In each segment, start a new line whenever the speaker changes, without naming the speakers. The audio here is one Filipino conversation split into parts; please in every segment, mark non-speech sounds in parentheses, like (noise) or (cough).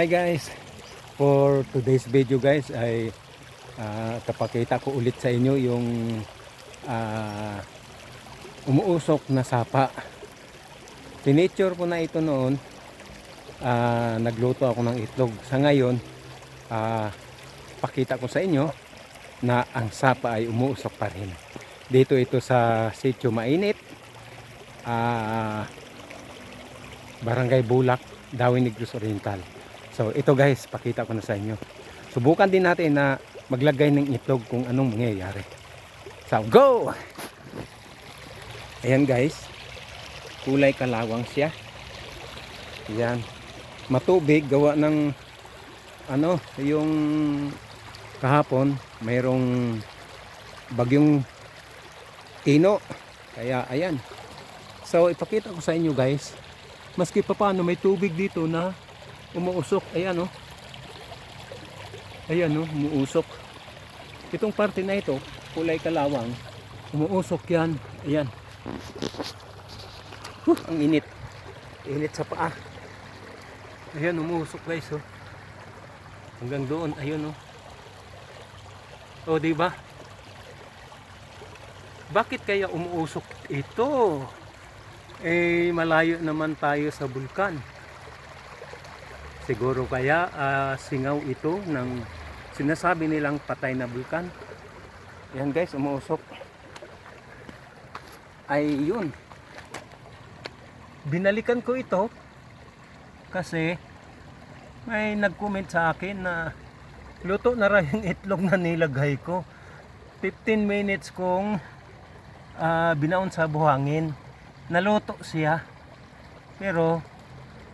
Hi guys! For today's video guys ay ah, kapakita ko ulit sa inyo yung ah, umuusok na sapa. Tinature ko na ito noon. ah, nagluto ako ng itlog. Sa ngayon, ah, pakita ko sa inyo na ang sapa ay umuusok pa rin. Dito ito sa sitio mainit. Ah, Barangay Bulak, Dawin Negros Oriental. So ito guys, pakita ko na sa inyo. Subukan din natin na maglagay ng itlog kung anong mangyayari. So go! Ayan guys, kulay kalawang siya. Ayan, matubig gawa ng ano, yung kahapon mayroong bagyong tino. Kaya ayan. So ipakita ko sa inyo guys maski pa paano may tubig dito na umuusok. Ayan oh ayan oh umuusok. Itong parte na ito kulay kalawang. Umuusok yan. Ayan. Huh, ang init. Init sa paa. Ayan umuusok guys oh. Hanggang doon ayun oh. Oh di ba? Bakit kaya umuusok ito? Eh malayo naman tayo sa bulkan. Siguro kaya ah, singaw ito ng sinasabi nilang patay na bulkan. Yan guys, umuusok. Ay yun. Binalikan ko ito kasi may nag-comment sa akin na luto na raw yung (laughs) itlog na nilagay ko. 15 minutes kong ah, binaon sa buhangin naluto siya pero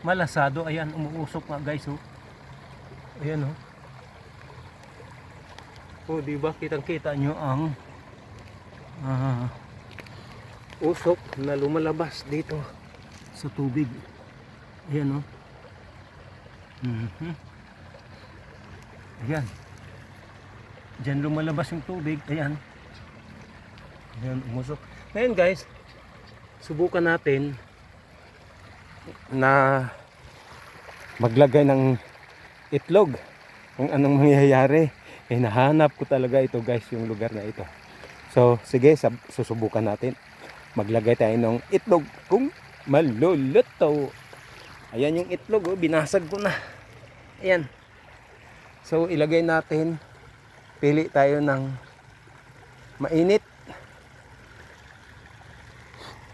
malasado ayan umuusok nga guys oh ayan oh oh di ba kitang kita nyo ang ah, usok na lumalabas dito sa tubig ayan oh Mhm. ayan Diyan lumalabas yung tubig. Ayan. Ayan, umusok. Ngayon guys, subukan natin na maglagay ng itlog. Kung anong mangyayari eh nahanap ko talaga ito guys yung lugar na ito. So sige sab- susubukan natin. Maglagay tayo ng itlog kung maluluto. Ayan yung itlog oh, binasag ko na. Ayan. So ilagay natin. Pili tayo ng mainit.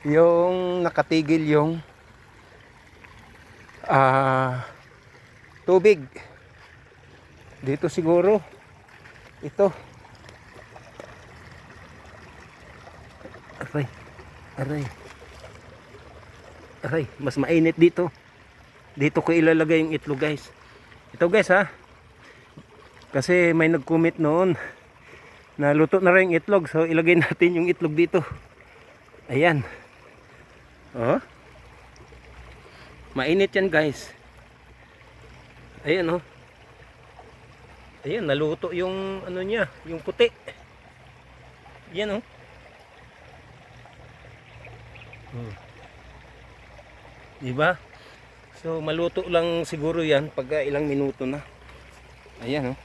Yung nakatigil yung ah tubig. Dito siguro. Ito. Aray aray. Aray mas mainit dito. Dito ko ilalagay yung itlog guys. Ito guys ha? Kasi may nag-comment noon na luto na rin yung itlog. So ilagay (laughs) natin yung itlog dito. Ayan. Oh. Mainit yan, guys. Ayan, oh. Ayan, naluto yung ano niya, yung puti. Yan, oh. Hmm. Diba? So, maluto lang siguro yan pag ilang minuto na. Ayan, oh.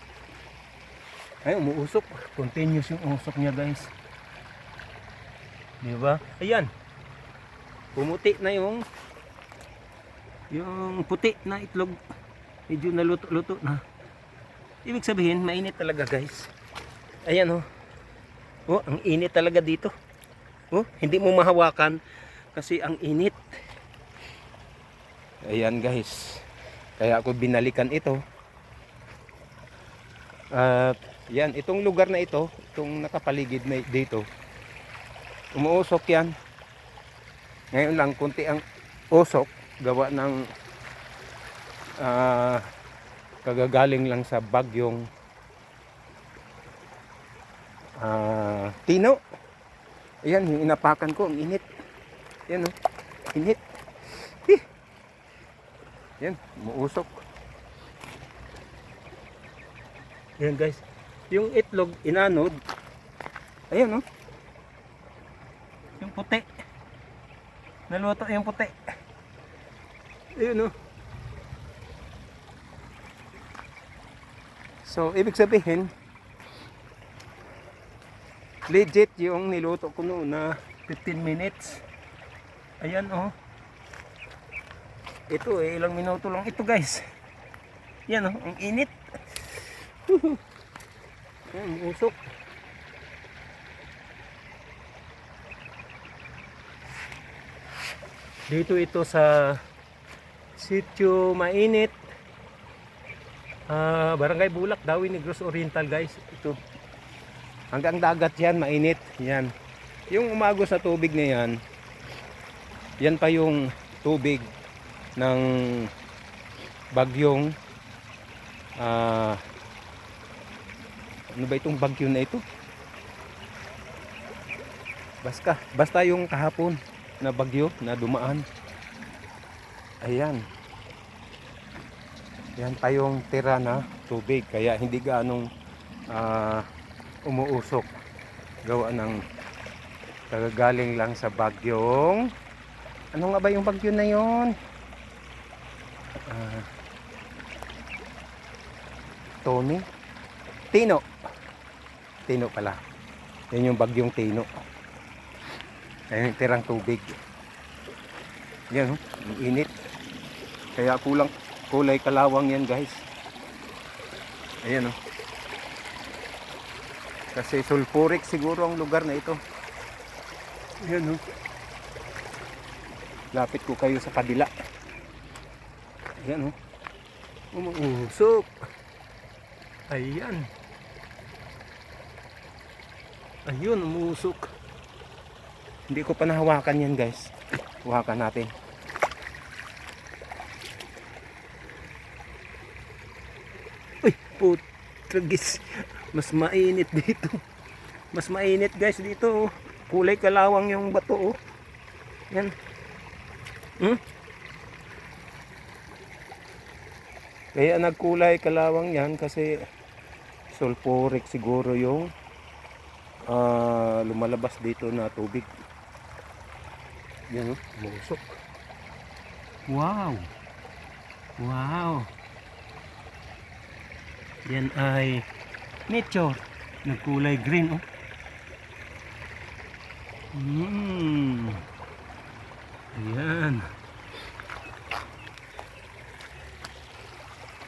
Ay, umuusok. Continuous yung usok niya, guys. Diba? Ayan pumuti na yung yung puti na itlog medyo naluto-luto na. Ibig sabihin mainit talaga guys. Ayan oh. Oh ang init talaga dito. Oh hindi mo mahawakan kasi ang init. Ayan guys. Kaya ako binalikan ito. At yan itong lugar na ito itong nakapaligid na dito umuusok yan. Ngayon lang kunti ang usok gawa ng ah, kagagaling lang sa bagyong ah, tino. Ayan yung inapakan ko ang init. Yan oh init. Hih. yan muusok yan guys. Yung itlog inanod. Ayan oh. Yung puti. Naluto yung puti. Ayun oh. So, ibig sabihin, legit yung niluto ko noon na 15 minutes. Ayan oh. Ito eh, ilang minuto lang ito guys. Yan oh, ang init. (laughs) Ayan, usok. Dito ito sa sitio mainit. Ah, Barangay Bulak, Dawi Negros Oriental guys. Ito. Hanggang dagat yan, mainit. Yan. Yung umagos sa tubig na yan, yan pa yung tubig ng bagyong ah ano ba itong bagyo na ito? Basta, basta yung kahapon na bagyo na dumaan. Ayan. Yan pa yung tira na tubig kaya hindi gaanong ah, umuusok gawa ng kagagaling lang sa bagyong. Ano nga ba yung bagyo na yon Ah, Tony? Tino. Tino pala. Yan yung bagyong Tino. Ayun yung tirang tubig. Yan oh, init. Kaya kulang kulay kalawang yan guys. Ayan oh. Kasi sulfuric siguro ang lugar na ito. Ayan oh. Lapit ko kayo sa kabila ayan oh. Umuusok ayan. Ayun umuusok hindi ko pa nahawakan yan guys. Hawakan natin putragis mas mainit dito. Mas mainit guys dito oh. kulay kalawang yung bato oh. yan. Hmm? kaya nagkulay kalawang yan kasi sulfuric siguro yung ah, lumalabas dito na tubig. Yan oh, musok wow. Wow yan ay nature nagkulay green oh. Mm. ayan.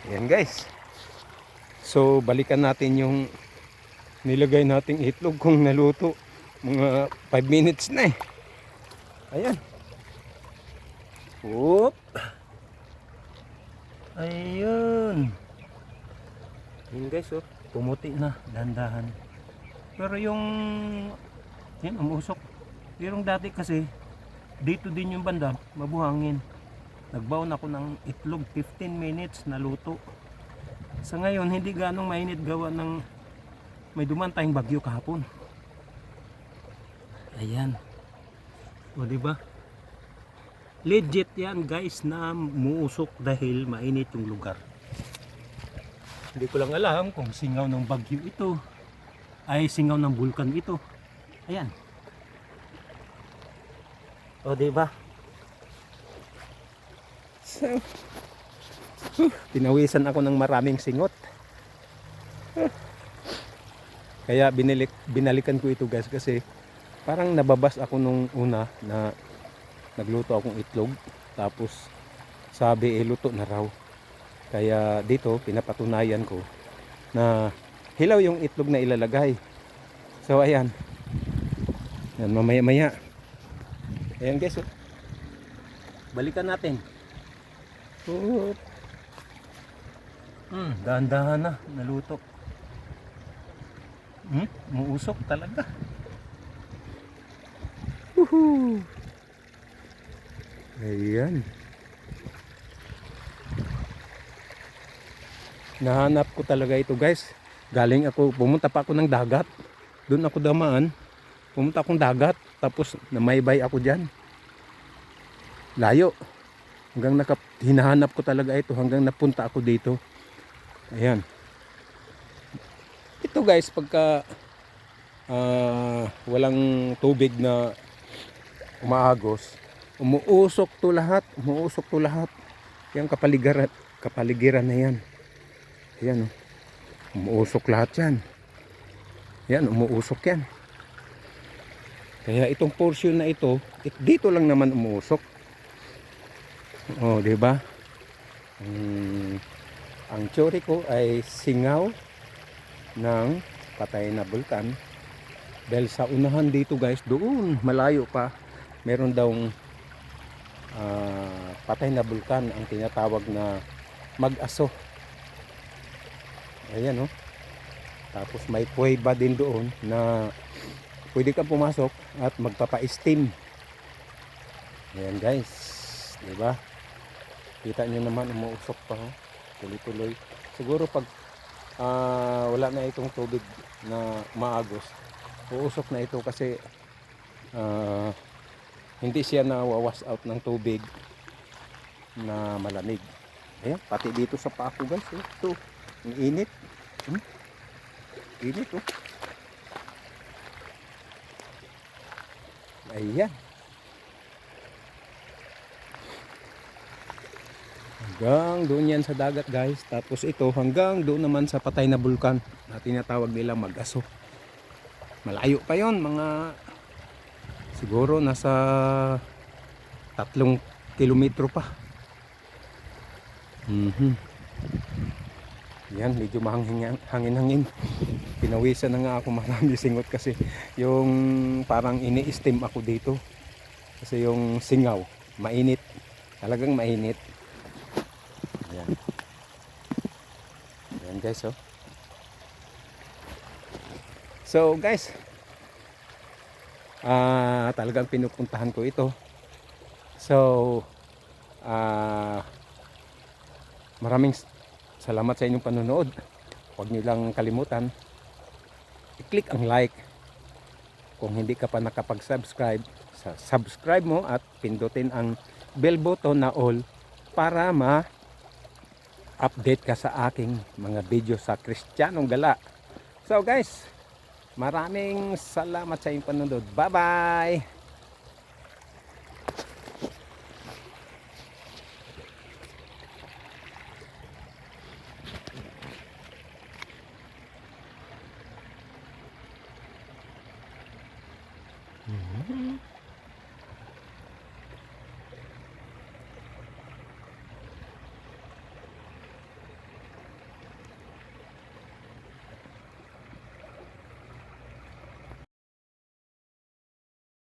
Ayan guys. So balikan natin yung nilagay nating itlog kung naluto. Mga 5 minutes na eh. Ayan. Oop. ayun yun guys oh. Pumuti na dandahan pero yung yun umusok yung dati kasi dito din yung banda mabuhangin. Nagbaon ako ng itlog 15 minutes na luto. Sa ngayon hindi ganong mainit gawa ng may duman tayong bagyo kahapon. Ayan. O di ba? Legit yan guys na muusok dahil mainit yung lugar hindi ko lang alam kung singaw ng bagyo ito ay singaw ng bulkan ito. Ayan. O, di ba? So, huh, tinawisan ako ng maraming singot. Kaya binalik, binalikan ko ito guys kasi parang nababas ako nung una na nagluto akong itlog tapos sabi eh luto na raw kaya dito pinapatunayan ko na hilaw yung itlog na ilalagay. So ayan. Yan mamaya maya. Ayan guys. oh. Balikan natin. Oh. Hmm, dahan-dahan na naluto. Hmm, muusok talaga. Woohoo! Ayan. Nahanap ko talaga ito guys. Galing ako pumunta pa ako ng dagat. Doon ako damaan pumunta akong dagat. Tapos namaybay ako dyan. Layo. Hanggang naka, hinahanap ko talaga ito hanggang napunta ako dito. Ayan. Ito guys pagka ah, walang tubig na umaagos umuusok to lahat umuusok to lahat. Yung kapaligiran kapaligiran na yan Ayan oh. Umuusok lahat yan. Yan, umuusok yan. Kaya itong portion na ito, it, dito lang naman umuusok. Oh, di ba? Mm, ang theory ko ay singaw ng patay na bulkan. Dahil sa unahan dito guys, doon malayo pa, meron daw ah, patay na bulkan ang tinatawag na mag-aso. Ayan oh. Tapos may kuweba din doon na pwede kang pumasok at magpapa-steam. Ayan guys, 'di ba? Kita nyo naman umuusok pa oh. Tuloy-tuloy. Siguro pag ah, wala na itong tubig na maagos, uusok na ito kasi ah, hindi siya nawawas out ng tubig na malamig. Ayan, pati dito sa pako guys, oh. ito, ang init. Hmm? Init oh. Ayan. Hanggang doon yan sa dagat guys. Tapos ito hanggang doon naman sa patay na bulkan na tinatawag nila mag-aso. Malayo pa yon mga siguro nasa tatlong kilometro pa. Mhm. Yan, medyo mahangin-hangin. Pinawisan na nga ako marami singot kasi yung parang ini-steam ako dito. Kasi yung singaw, mainit. Talagang mainit. Ayan. Ayan guys, oh. So guys, ah talagang pinupuntahan ko ito. So, ah maraming s- salamat sa inyong panonood. Huwag niyo lang kalimutan i-click ang like. Kung hindi ka pa nakapag-subscribe, sa subscribe mo at pindutin ang bell button na all para ma update ka sa aking mga video sa Kristiyanong Gala. So guys, maraming salamat sa inyong panonood. Bye-bye!